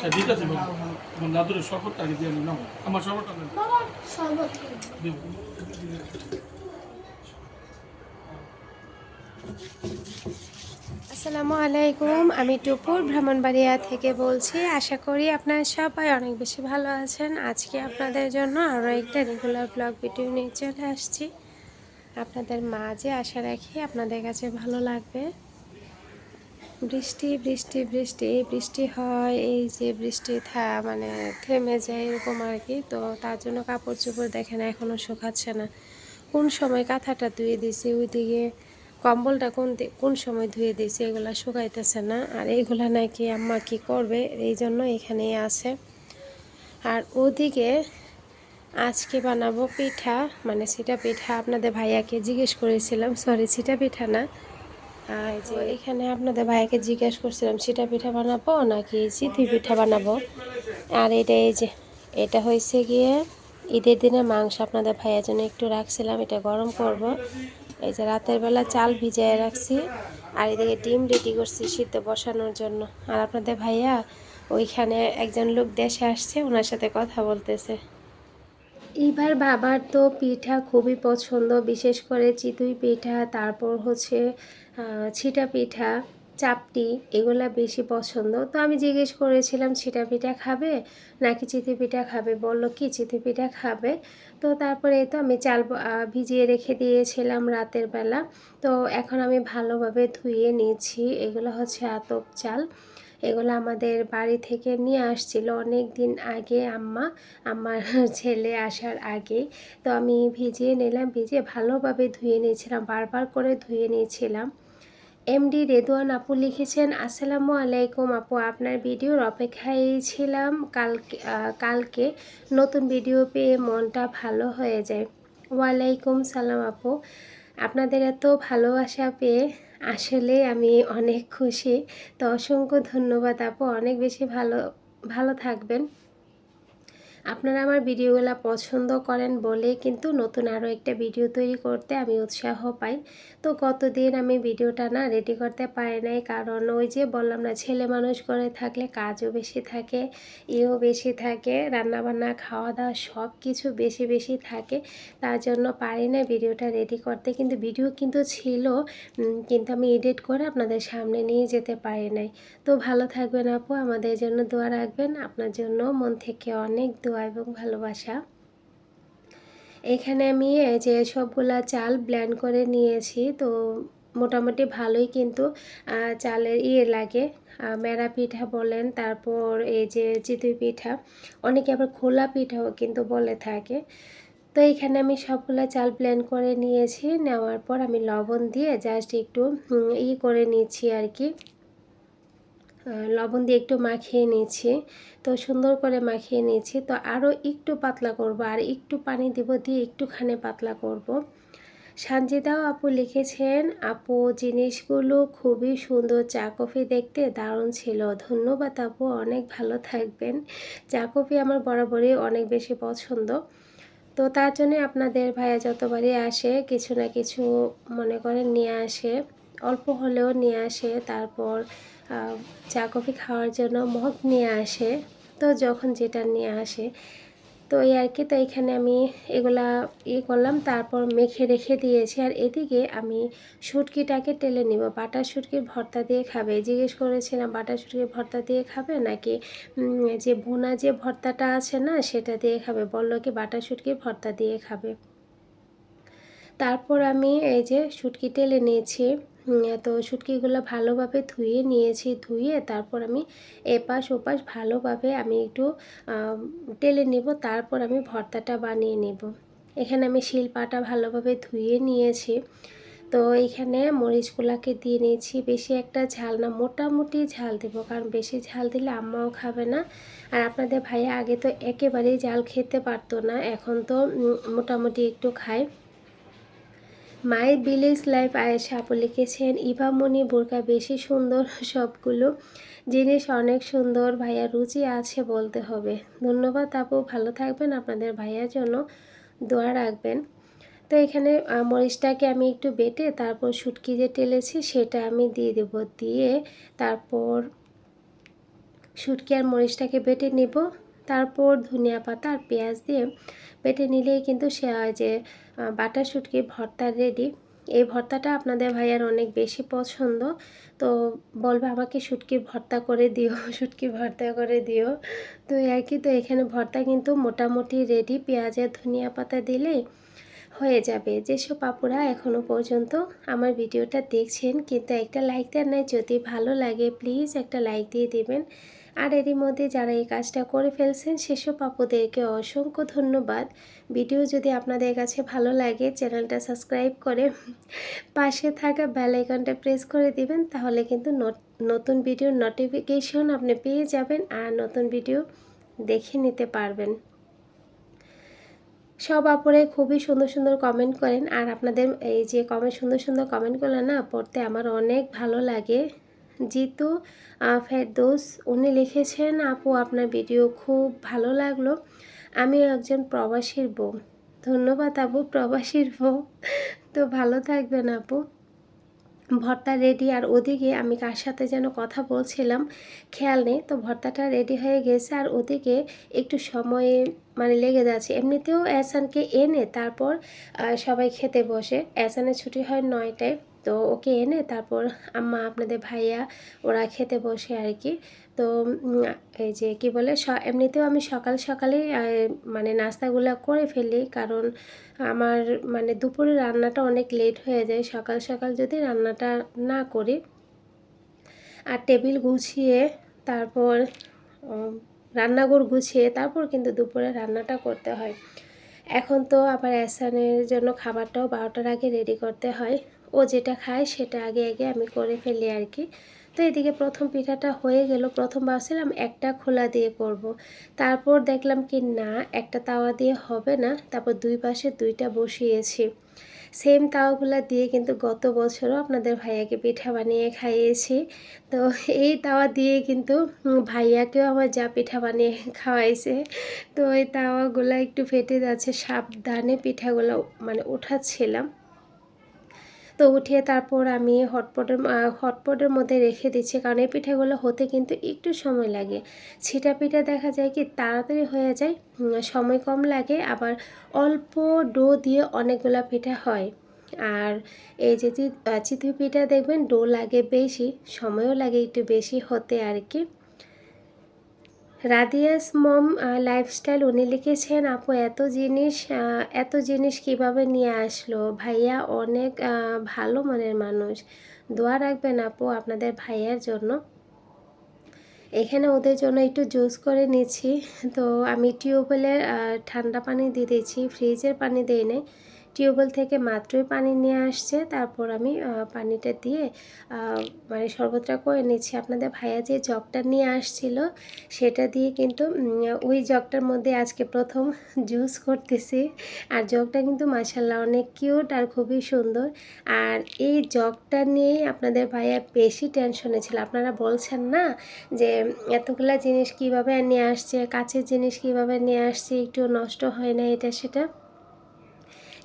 হ্যাঁ দিতেছি বাবু আমার দাদুরের শরবতটা আগে দিয়ে নিলাম আমার শরবতটা দেন। শরবত। আসসালামু আলাইকুম। আমি টুপুর ভ্রমণবাড়িয়া থেকে বলছি। আশা করি আপনারা সবাই অনেক বেশি ভালো আছেন। আজকে আপনাদের জন্য আরও একটা রেগুলার ব্লগ ভিডিও নিয়ে চলে আসছি। আপনাদের মাঝে আশা রাখি আপনাদের কাছে ভালো লাগবে। বৃষ্টি বৃষ্টি বৃষ্টি বৃষ্টি হয়, এই যে বৃষ্টি থা মানে থেমে যায় এরকম আর কি। তো তার জন্য কাপড় চোপড় না এখনও শুকাচ্ছে না। কোন সময় কাঁথাটা ধুয়ে দিছি ওইদিকে কম্বলটা কোন কোন সময় ধুয়ে দিয়েছি, এগুলা শুকাইতেছে না। আর এইগুলা নাকি আম্মা কি করবে, এই জন্য এখানেই আছে। আর ওদিকে আজকে বানাবো পিঠা মানে সিটা পিঠা। আপনাদের ভাইয়াকে জিজ্ঞেস করেছিলাম, সরি সিটা পিঠা না? যে এখানে আপনাদের ভাইয়াকে জিজ্ঞেস করছিলাম, সিটা পিঠা বানাবো নাকি চিতি পিঠা বানাবো? আর এটা এই যে, এটা হয়েছে গিয়ে ঈদের দিনে মাংস আপনাদের ভাইয়ার জন্য একটু রাখছিলাম, এটা গরম করব। এই যে রাতের বেলা চাল ভিজিয়ে রাখছি, আর এদিকে ডিম রেডি করছি সিদ্ধ বসানোর জন্য। আর আপনাদের ভাইয়া ওইখানে একজন লোক দেশে আসছে, ওনার সাথে কথা বলতেছে। এবার বাবার তো পিঠা খুবই পছন্দ, বিশেষ করে চিতুই পিঠা, তারপর হচ্ছে ছিটা পিঠা, চাপটি এগুলা বেশি পছন্দ। তো আমি জিজ্ঞেস করেছিলাম, ছিটা পিঠা খাবে? নাকি চিতি পিঠা খাবে? বলল, কি চিতি পিঠা খাবে? তো তারপরে তো আমি চাল ভিজিয়ে রেখে দিয়েছিলাম রাতের বেলা। তো এখন আমি ভালোভাবে ধুয়ে নিয়েছি। এগুলো হচ্ছে আতপ চাল। এগুলো আমাদের বাড়ি থেকে নিয়ে আসছিল অনেক দিন আগে আম্মা। আমার ছেলে আসার আগে। তো আমি ভিজিয়ে নিলাম, ভিজিয়ে ভালোভাবে ধুয়ে নিয়েছিলাম, বারবার করে ধুয়ে নিয়েছিলাম। এমডি রেদওয়ান আপু লিখেছেন, আসসালামু আলাইকুম আপু, আপনার ভিডিওর অপেক্ষায় ছিলাম। কালকে কালকে নতুন ভিডিও পেয়ে মনটা ভালো হয়ে যায়। ওয়ালাইকুম সালাম আপু। আপনাদের এত ভালোবাসা পেয়ে আসলে আমি অনেক খুশি। তো অসংখ্য ধন্যবাদ আপু। অনেক বেশি ভালো ভালো থাকবেন। আপনারা আমার ভিডিওগুলো পছন্দ করেন বলে কিন্তু নতুন আরও একটা ভিডিও তৈরি করতে আমি উৎসাহ পাই। তো গতদিন আমি ভিডিওটা না রেডি করতে পারি নাই, কারণ ওই যে বললাম না, ছেলে মানুষ করে থাকলে কাজও বেশি থাকে, ইও বেশি থাকে, রান্নাবান্না খাওয়া দাওয়া সব কিছু বেশি বেশি থাকে, তার জন্য পারি না ভিডিওটা রেডি করতে। কিন্তু ভিডিও কিন্তু ছিল কিন্তু আমি এডিট করে আপনাদের সামনে নিয়ে যেতে পারি নাই। তো ভালো থাকবেন আপু, আমাদের জন্য দোয়া রাখবেন। আপনার জন্য মন থেকে অনেক দোয়া এবং ভালোবাসা। এখানে আমি যে সবগুলা চাল ব্ল্যান্ড করে নিয়েছি, তো মোটামুটি ভালোই কিন্তু চালের ইয়ে লাগে। মেরা পিঠা বলেন, তারপর এই যে চিতই পিঠা, অনেকে আবার খোলা পিঠাও কিন্তু বলে থাকে। তো এখানে আমি সবগুলো চাল ব্লেন্ড করে নিয়েছি, নেওয়ার পর আমি লবণ দিয়ে জাস্ট একটু ই করে নিচ্ছি আর কি। লবণ দিয়ে একটু মাখিয়ে নিয়েছি। তো সুন্দর করে মাখিয়ে নিয়েছি। তো আরও একটু পাতলা করব আর একটু পানি দেব দিয়ে একটুখানি পাতলা করব। সানজিদাও আপু লিখেছেন, আপু, জিনিসগুলো খুবই সুন্দর। চা কফি দেখতে দারুণ ছিল। ধন্যবাদ আপু, অনেক ভালো থাকবেন। চা কফি আমার বরাবরই অনেক বেশি পছন্দ। তো তার জন্য আপনাদের ভাইয়া যতবারই আসে, কিছু না কিছু মনে করেন নিয়ে আসে। অল্প হলেও নিয়ে আসে। তারপর চা কফি খাওয়ার জন্য মগ নিয়ে আসে। তো যখন যেটা নিয়ে আসে, তো এই আর কি, তো এখানে আমি এগুলা ইয়ে করলাম, তারপর মেখে রেখে দিয়েছি। আর এদিকে আমি শুটকিটাকে টেলে নিব। বাটার শুটকির ভর্তা দিয়ে খাবে। জিজ্ঞেস করেছিলাম, বাটার শুটকির ভর্তা দিয়ে খাবে? নাকি যে ভুনা যে ভর্তাটা আছে না, সেটা দিয়ে খাবে? বলল কি, বাটার শুটকির ভর্তা দিয়ে খাবে। তারপর আমি এই যে শুটকি টেলে নিয়েছি। তো শুটকিগুলো ভালোভাবে ধুয়ে নিয়েছি, ধুয়ে তারপর আমি এপাশ ওপাশ ভালোভাবে আমি একটু টেলে নিব, তারপর আমি ভর্তাটা বানিয়ে নেব। এখানে আমি শিলপাটা ভালোভাবে ধুয়ে নিয়েছি। তো এখানে মরিচগুলাকে দিয়ে নিয়েছি, বেশি একটা ঝাল না, মোটামুটি ঝাল দেব, কারণ বেশি ঝাল দিলে আম্মাও খাবে না। আর আপনাদের ভাইয়া আগে তো একেবারেই ঝাল খেতে পারতো না, এখন তো মোটামুটি একটু খায়। মাই ভিলেজ লাইফ আয়েশা আপু লিখেছেন, ইভামণি বোরকা বেশি সুন্দর সবগুলো জিনিস অনেক সুন্দর, ভাইয়া রুচি আছে বলতে হবে। ধন্যবাদ আপু, ভালো থাকবেন, আপনাদের ভাইয়ার জন্য দোয়া রাখবেন। তো এখানে মরিচটাকে আমি একটু বেটে তারপর শুটকি যে টেলেছি সেটা আমি দিয়ে দেবো, দিয়ে তারপর শুটকি আর মরিচটাকে বেটে নিব। তারপর ধনিয়া পাতা আর পেঁয়াজ দিয়ে বেটে নিলেই কিন্তু সে যে বাটার বাটা শুটকির ভর্তা রেডি এই ভর্তাটা আপনাদের ভাইয়ার অনেক বেশি পছন্দ। তো বলবে আমাকে শুটকির ভর্তা করে দিও, শুটকির ভর্তা করে দিও। তো আর কি তো এখানে ভর্তা কিন্তু মোটামুটি রেডি পেঁয়াজের ধনিয়া পাতা দিলেই হয়ে যাবে। যেসব পাপুরা এখনও পর্যন্ত আমার ভিডিওটা দেখছেন, কিন্তু একটা লাইক দেন নাই, যদি ভালো লাগে প্লিজ একটা লাইক দিয়ে দিবেন। আর এরই মধ্যে যারা এই কাজটা করে ফেলছেন, সেসব আপুদেরকে অসংখ্য ধন্যবাদ। ভিডিও যদি আপনাদের কাছে ভালো লাগে, চ্যানেলটা সাবস্ক্রাইব করে পাশে থাকা বেল আইকনটা প্রেস করে দিবেন, তাহলে কিন্তু নত- নতুন ভিডিওর নোটিফিকেশন আপনি পেয়ে যাবেন আর নতুন ভিডিও দেখে নিতে পারবেন। সব আপুরে খুবই সুন্দর সুন্দর কমেন্ট করেন, আর আপনাদের এই যে কমেন্ট সুন্দর সুন্দর কমেন্টগুলো না পড়তে আমার অনেক ভালো লাগে। জিতু ফেরদৌস, উনি লিখেছেন, আপু, আপনার ভিডিও খুব ভালো লাগল। আমি একজন প্রবাসীর বউ। ধন্যবাদ, আপু, প্রবাসীর বউ। তো ভালো থাকবেন, আপু। ভর্তা রেডি আর ওদিকে আমি কার সাথে যেন কথা বলছিলাম, খেয়াল নেই, তো ভর্তাটা রেডি হয়ে গেছে, আর ওদিকে একটু সময় মানে লেগে যাচ্ছে। এমনিতেও এহসানকে এনে তারপর সবাই খেতে বসে। এহসানের ছুটি হয় নয়টায়। তো ওকে এনে তারপর আম্মা আপনাদের ভাইয়া ওরা খেতে বসে আর কি। তো এই যে কি বলে এমনিতেও আমি সকাল সকালেই মানে নাস্তাগুলো করে ফেলি কারণ আমার মানে দুপুরে রান্নাটা অনেক লেট হয়ে যায়। সকাল সকাল যদি রান্নাটা না করি আর টেবিল গুছিয়ে তারপর রান্নাঘর গুছিয়ে তারপর কিন্তু দুপুরে রান্নাটা করতে হয়। এখন তো আবার অ্যাসানের জন্য খাবারটাও বারোটার আগে রেডি করতে হয়। ও যেটা খায় সেটা আগে আগে আমি করে ফেলি আর কি। তো এদিকে প্রথম পিঠাটা হয়ে গেল। প্রথম ভাবছিলাম একটা খোলা দিয়ে করব। তারপর দেখলাম কি না, একটা তাওয়া দিয়ে হবে না। তারপর দুই পাশে দুইটা বসিয়েছি। সেম তাওয়াগুলো দিয়ে কিন্তু গত বছরও আপনাদের ভাইয়াকে পিঠা বানিয়ে খাইয়েছি। তো এই তাওয়া দিয়ে কিন্তু ভাইয়াকেও আমার যা পিঠা বানিয়ে খাওয়াইছে। তো এই তাওয়াগুলো একটু ফেটে যাচ্ছে। সাবধানে পিঠাগুলো মানে উঠাচ্ছিলাম তো উঠিয়ে তারপর আমি হটপটের হটপটের মধ্যে রেখে দিচ্ছি। কারণ এই পিঠাগুলো হতে কিন্তু একটু সময় লাগে। ছিটা পিঠা দেখা যায় কি তাড়াতাড়ি হয়ে যায় সময় কম লাগে আবার অল্প ডো দিয়ে অনেকগুলা পিঠা হয়। আর এই যে চি- আহ, চিতই পিঠা দেখবেন ডো লাগে বেশি সময়ও লাগে একটু বেশি হতে আর কি। রাদিয়াস মম লাইফস্টাইল উনি লিখেছেন, আপু, এত জিনিস এত জিনিস কীভাবে নিয়ে আসলো? ভাইয়া অনেক ভালো মনের মানুষ। দোয়া রাখবেন আপু আপনাদের ভাইয়ার জন্য। এখানে ওদের জন্য একটু জুস করে নিচ্ছি। তো আমি টিউবওয়েলের ঠান্ডা পানি দিয়ে দিচ্ছি ফ্রিজের পানি দিই নাই। টিউবওয়েল থেকে মাত্রই পানি নিয়ে আসছে। তারপর আমি পানিটা দিয়ে মানে শরবতটা করে নিচ্ছি। আপনাদের ভাইয়া যে জগটা নিয়ে আসছিল, সেটা দিয়ে কিন্তু ওই জগটার মধ্যে আজকে প্রথম জুস করতেছি। আর জগটা কিন্তু মাসাল্লাহ অনেক কিউট আর খুবই সুন্দর। আর এই জগটা নিয়েই আপনাদের ভাইয়া বেশি টেনশনে ছিল। আপনারা বলছেন না যে এতগুলা জিনিস কীভাবে নিয়ে আসছে কাছের জিনিস কীভাবে নিয়ে আসছে, একটু নষ্ট হয় না এটা সেটা?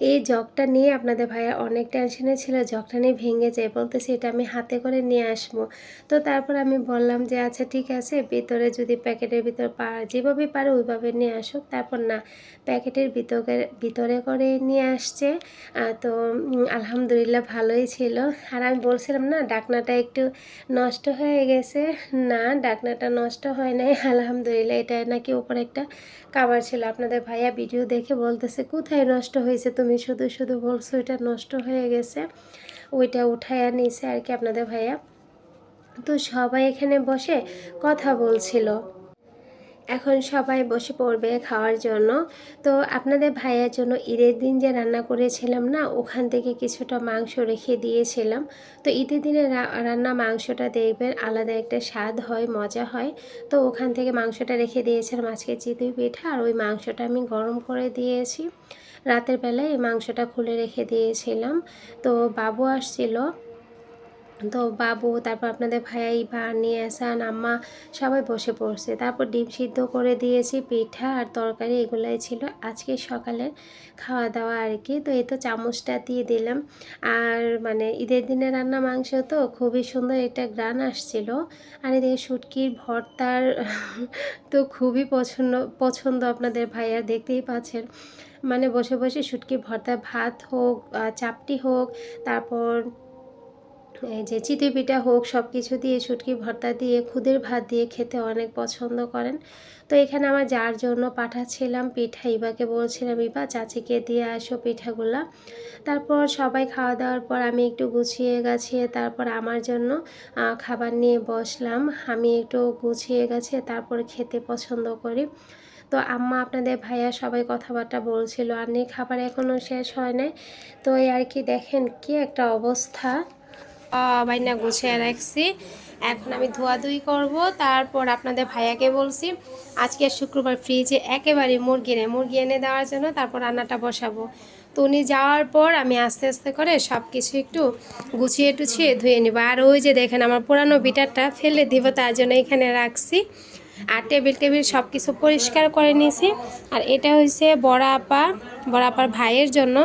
এই জগটা নিয়ে আপনাদের ভাইয়া অনেক টেনশনে ছিল, জগটা নিয়ে ভেঙে যায়। বলতেছে এটা আমি হাতে করে নিয়ে আসব। তো তারপর আমি বললাম যে আচ্ছা ঠিক আছে, ভিতরে যদি প্যাকেটের ভিতর পা, যেভাবে পারে ওইভাবে নিয়ে আসুক। তারপর না, প্যাকেটের ভিতরে ভিতরে করে নিয়ে আসছে। তো আলহামদুলিল্লাহ ভালোই ছিল। আর আমি বলছিলাম না, ডাকনাটা একটু নষ্ট হয়ে গেছে। না, ডাকনাটা নষ্ট হয় নাই। আলহামদুলিল্লাহ এটা নাকি ওপরে একটা কাবার ছিল। আপনাদের ভাইয়া ভিডিও দেখে বলতেছে, কোথায় নষ্ট হয়েছে তুমি? শুধু শুধু বলছো এটা নষ্ট হয়ে গেছে। ওইটা উঠাইয়া নিয়েছে আর কি আপনাদের ভাইয়া। তো সবাই এখানে বসে কথা বলছিল। এখন সবাই বসে পড়বে খাওয়ার জন্য। তো আপনাদের ভাইয়ের জন্য ঈদের দিন যে রান্না করেছিলাম না, ওখান থেকে কিছুটা মাংস রেখে দিয়েছিলাম। তো ঈদের দিনে রান্না মাংসটা দেখবেন আলাদা একটা স্বাদ হয়, মজা হয়। তো ওখান থেকে মাংসটা রেখে দিয়েছিলাম আজকে চিতই পিঠা আর ওই মাংসটা আমি গরম করে দিয়েছি। রাতের বেলায় এই মাংসটা খুলে রেখে দিয়েছিলাম। তো বাবু আসছিল তো বাবু, তারপর আপনাদের ভাই বা নিয়ে আসান আম্মা সবাই বসে পড়ছে। তারপর ডিম সিদ্ধ করে দিয়েছি, পিঠা আর তরকারি এগুলাই ছিল। আজকে সকালে খাওয়া দাওয়া আর কি। তো এই তো চামচটা দিয়ে দিলাম। আর মানে ঈদের দিনে রান্না মাংস তো খুবই সুন্দর একটা গ্রান আসছিল। আর এদিকে শুটকির ভর্তার তো খুবই পছন্দ পছন্দ আপনাদের ভাইয়া, দেখতেই পাচ্ছেন। মানে বসে বসে শুটকি ভর্তা ভাত হোক চাপটি হোক, তারপর যে চিতই পিঠা হোক সব কিছু দিয়ে শুটকি ভর্তা দিয়ে, খুদের ভাত দিয়ে খেতে অনেক পছন্দ করেন। তো এখানে আমার যার জন্য পাঠাচ্ছিলাম পিঠা, ইবাকে বলছিলাম, ইবা, চাচিকে দিয়ে আসো পিঠাগুলা। তারপর সবাই খাওয়া দাওয়ার পর আমি একটু গুছিয়ে গাছিয়ে তারপর আমার জন্য খাবার নিয়ে বসলাম। আমি একটু গুছিয়ে গাছিয়ে তারপর খেতে পছন্দ করি। তো আম্মা আপনাদের ভাইয়া সবাই কথাবার্তা বলছিল, আর খাবার এখনও শেষ হয় নাই। তো এই আর কি দেখেন কি একটা অবস্থা। বাইনা গুছিয়ে রাখছি। এখন আমি ধোয়াধুয়ি করব। তারপর আপনাদের ভাইয়াকে বলছি, আজকে শুক্রবার ফ্রিজে একেবারে মুরগি নেই। মুরগি এনে দেওয়ার জন্য তারপর রান্নাটা বসাবো। তো উনি যাওয়ার পর আমি আস্তে আস্তে করে সব কিছু একটু গুছিয়ে টুছিয়ে ধুয়ে নিব। আর ওই যে দেখেন আমার পুরানো বিটারটা ফেলে দিব, তার জন্য এখানে রাখছি। আর টেবিল টেবিল সব কিছু পরিষ্কার করে নিয়েছি। আর এটা হয়েছে বড় আপা, বড় আপার ভাইয়ের জন্য।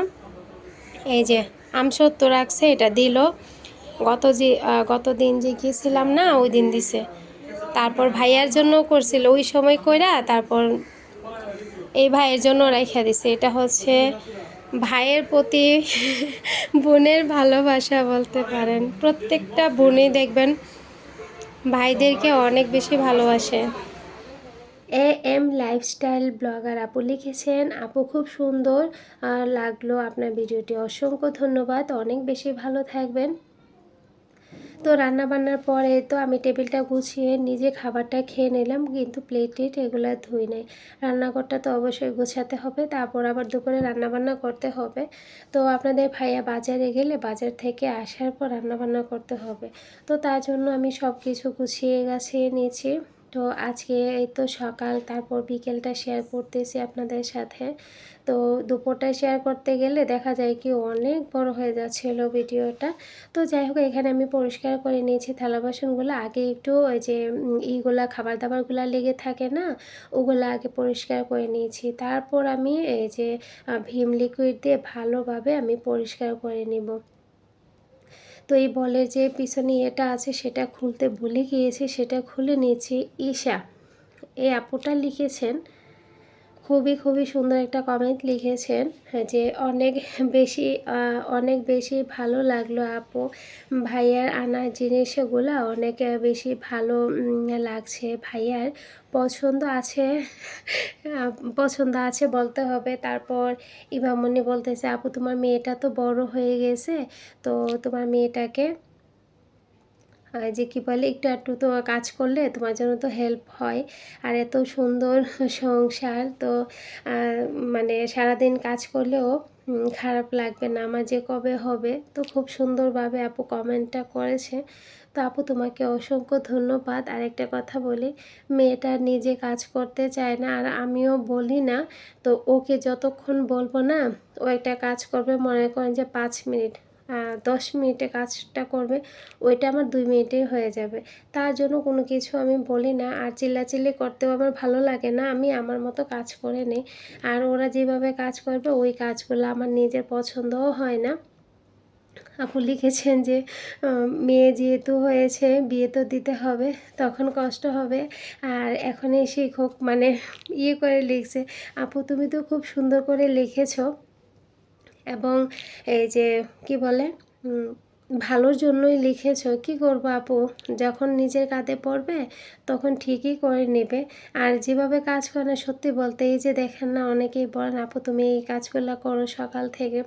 এই যে আমসত্ব রাখছে, এটা দিল। গত যে গত দিন যে গিয়েছিলাম না, ওই দিন দিছে। তারপর ভাইয়ার জন্য করছিল, ওই সময় কইরা তারপর এই ভাইয়ের জন্য রাইখা দিছে। এটা হচ্ছে ভাইয়ের প্রতি বোনের ভালোবাসা বলতে পারেন। প্রত্যেকটা বোনই দেখবেন ভাইদেরকে অনেক বেশি ভালোবাসে। এ এম লাইফস্টাইল ব্লগার আপু লিখেছেন, আপু খুব সুন্দর লাগল আপনার ভিডিওটি। অসংখ্য ধন্যবাদ। অনেক বেশি ভালো থাকবেন। তো রান্না বান্নার পরে তো আমি টেবিলটা গুছিয়ে নিজে খাবারটা খেয়ে নিলাম, কিন্তু প্লেট টেট এগুলো ধুই নাই। রান্নাঘরটা তো অবশ্যই গুছাতে হবে, তারপর আবার দুপুরে রান্নাবান্না করতে হবে। তো আপনাদের ভাইয়া বাজারে গেলে বাজার থেকে আসার পর রান্নাবান্না করতে হবে। তো তার জন্য আমি সব কিছু গুছিয়ে, গাছিয়ে নিয়েছি। তো আজকে এই তো সকাল, তারপর বিকেলটা শেয়ার করতেছি আপনাদের সাথে। তো দুপুরটা শেয়ার করতে গেলে দেখা যায় কি অনেক বড় হয়ে যাচ্ছিল ভিডিওটা। তো যাই হোক, এখানে আমি পরিষ্কার করে নিয়েছি থালা বাসনগুলো। আগে একটু ওই যে ইগুলা খাবার দাবারগুলো লেগে থাকে না, ওগুলো আগে পরিষ্কার করে নিয়েছি। তারপর আমি এই যে ভীম লিকুইড দিয়ে ভালোভাবে আমি পরিষ্কার করে নিব। তো এই বলের যে পিছনে এটা আছে, সেটা খুলতে ভুলে গিয়েছি, সেটা খুলে নিয়েছি। ঈশা, এই আপুটা লিখেছেন খুবই খুবই সুন্দর একটা কমেন্ট লিখেছেন হ্যাঁ, যে অনেক বেশি অনেক বেশি ভালো লাগল আপু। ভাইয়ার আনা জিনিসগুলো অনেক বেশি ভালো লাগছে ভাইয়ার। পছন্দ আছে পছন্দ আছে বলতে হবে। তারপর ইমামনি বলতেছে আপু তোমার মেয়েটা তো বড় হয়ে গেছে তো তোমার মেয়েটাকে যে কি বলে, একটু একটু তো কাজ করলে তোমার জন্য তো হেল্প হয়। আর এত সুন্দর সংসার, তো মানে সারাদিন কাজ করলেও খারাপ লাগবে না। আমার যে কবে হবে, তো খুব সুন্দরভাবে আপু কমেন্টটা করেছে। তো আপু তোমাকে অসংখ্য ধন্যবাদ। আর একটা কথা বলি, মেয়েটা নিজে কাজ করতে চায় না, আর আমিও বলি না। তো ওকে যতক্ষণ বলব না, ও একটা কাজ করবে, মনে করেন যে পাঁচ মিনিট। দশ মিনিটে কাজটা করবে, ওইটা আমার দুই মিনিটেই হয়ে যাবে। তার জন্য কোনো কিছু আমি বলি না, আর চিল্লাচিল্লি করতেও আমার ভালো লাগে না, আমি আমার মতো কাজ করে নিই। আর ওরা যেভাবে কাজ করবে, ওই কাজগুলো আমার নিজের পছন্দও হয় না। আপু লিখেছেন যে মেয়ে যেহেতু হয়েছে, বিয়ে তো দিতে হবে, তখন কষ্ট হবে। আর এখনই শিক্ষক মানে ইয়ে করে লিখছে, আপু তুমি তো খুব সুন্দর করে লিখেছো। এবং এই যে, কি বলে ভালোর জন্যই লিখেছ, কি করব আপু? যখন নিজের কাঁধে পড়বে, তখন ঠিকই করে নেবে। আর যেভাবে কাজ করে না, সত্যি বলতে, এই যে দেখেন না, অনেকেই বলেন, আপু, তুমি এই কাজগুলো করো সকাল থেকে।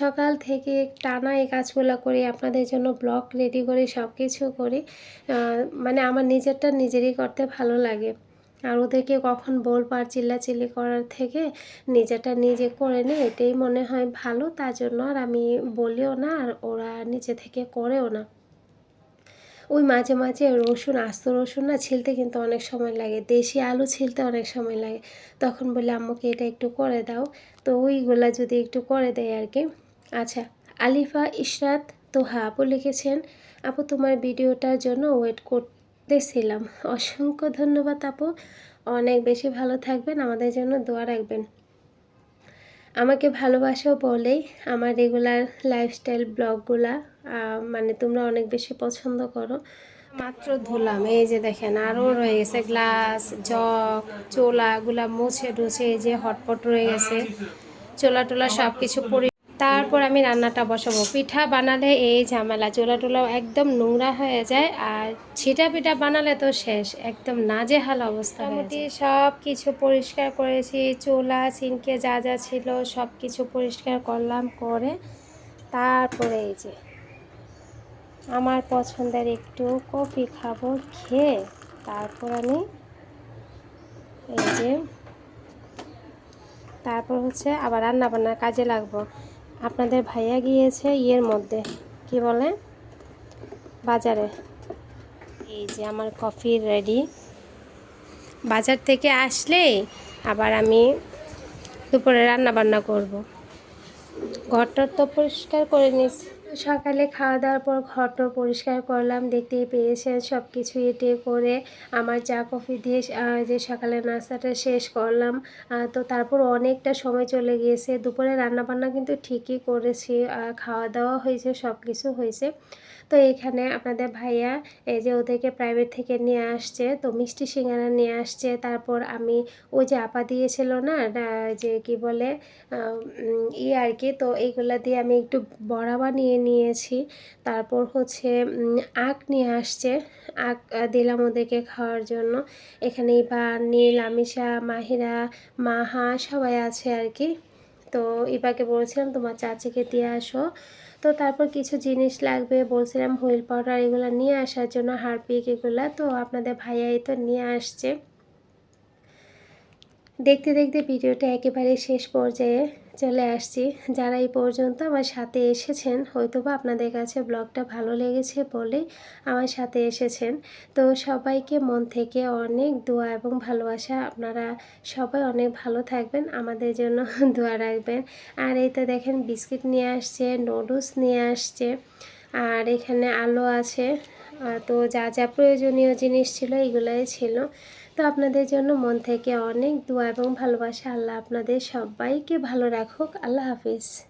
সকাল থেকে টানা এই কাজগুলো করি, আপনাদের জন্য ব্লগ রেডি করি সব কিছু করি মানে আমার নিজেরটা নিজেরই করতে ভালো লাগে। আর ওদেরকে কখন বলব আর চিল্লাচিল্লি করার থেকে নিজেটা নিজে করে নে, এটাই মনে হয় ভালো। তার জন্য আর আমি বলিও না আর ওরা নিজে থেকে করেও না। ওই মাঝে মাঝে রসুন, আস্ত রসুন না ছিলতে কিন্তু অনেক সময় লাগে। দেশি আলু ছিলতে অনেক সময় লাগে। তখন বলে আম্মুকে এটা একটু করে দাও। তো ওইগুলা যদি একটু করে দেয় আর কি। আচ্ছা আলিফা ইশরাত তো হ্যাঁ আপু লিখেছেন, আপু, তোমার ভিডিওটার জন্য ওয়েট করতেছিলাম। অসংখ্য ধন্যবাদ আপু। অনেক বেশি ভালো থাকবেন, আমাদের জন্য দোয়া রাখবেন। আমাকে ভালোবাসো বলেই আমার রেগুলার লাইফস্টাইল ব্লগগুলা মানে তোমরা অনেক বেশি পছন্দ করো। মাত্র ধুলাম, এই যে দেখেন আরও রয়ে গেছে গ্লাস জগ চোলাগুলা মুছে টুছে এই যে হটপট রয়ে গেছে। চোলা টোলা সব কিছু পরি তারপর আমি রান্নাটা বসাবো। পিঠা বানালে এই ঝামেলা চোলা টোলাও একদম নোংরা হয়ে যায় আর ছিটা পিঠা বানালে তো শেষ একদম নাজেহাল অবস্থা মোটামুটি সব কিছু পরিষ্কার করেছি চোলা সিনকে যা যা ছিল সব কিছু পরিষ্কার করলাম করে তারপরে এই যে আমার পছন্দের একটু কফি খাব খেয়ে তারপর আমি এই যে তারপর হচ্ছে আবার রান্না বান্নার কাজে লাগবো। আপনাদের ভাইয়া গিয়েছে ইয়ের মধ্যে। কি বলে? বাজারে। এই যে আমার কফি রেডি। বাজার থেকে আসলে আবার আমি দুপুরে রান্না বান্না করব। ঘরটা তো পরিষ্কার করে নিয়েছি। সকালে খাওয়া দাওয়ার পর ঘরটা পরিষ্কার করলাম, দেখতেই পেয়েছেন সব কিছু এটে করে আমার চা কফি দিয়ে যে সকালে নাস্তাটা শেষ করলাম। তো তারপর অনেকটা সময় চলে গিয়েছে, দুপুরে রান্নাবান্না কিন্তু ঠিকই করেছি খাওয়া দাওয়া হয়েছে সব কিছু হয়েছে। তো এখানে আপনাদের ভাইয়া এই যে ওদেরকে প্রাইভেট থেকে নিয়ে আসছে, তো মিষ্টি সিঙ্গারা নিয়ে আসছে, তারপর আমি ওই যে আপা দিয়েছিল না যে কি বলে ই আর কি, তো এইগুলো দিয়ে আমি একটু বড়া বানিয়ে নিয়েছি। তারপর হচ্ছে আখ নিয়ে আসছে, আখ দিলাম ওদেরকে খাওয়ার জন্য। এখানে ইবা নীল, আমিষা, মাহিরা, মাহা সবাই আছে আর কি। তো ইবাকে বলছিলাম তোমার চাচিকে দিয়ে আসো। তো তারপর কিছু জিনিস লাগবে, বলছিলাম হুইল পাউডার এগুলো নিয়ে আসার জন্য, হারপিক এগুলো। তো আপনাদের ভাইয়াই তো নিয়ে আসছে। দেখতে দেখতে ভিডিওটা একেবারে শেষ পর্যায়ে চলে আসছি। যারা এই পর্যন্ত আমার সাথে এসেছেন, হয়তোবা আপনাদের কাছে ব্লগটা ভালো লেগেছে বলেই আমার সাথে এসেছেন। তো সবাইকে মন থেকে অনেক দোয়া এবং ভালোবাসা। আপনারা সবাই অনেক ভালো থাকবেন, আমাদের জন্য দোয়া রাখবেন। আর এই তো দেখেন, বিস্কিট নিয়ে আসছে, নুডলস নিয়ে আসছে, আর এখানে আলো আছে। তো যা যা প্রয়োজনীয় জিনিস ছিল, এগুলাই ছিল। তো আপনাদের জন্য মন থেকে অনেক দোয়া এবং ভালোবাসা। আল্লাহ আপনাদের সবাইকে ভালো রাখুক। আল্লাহ হাফিজ।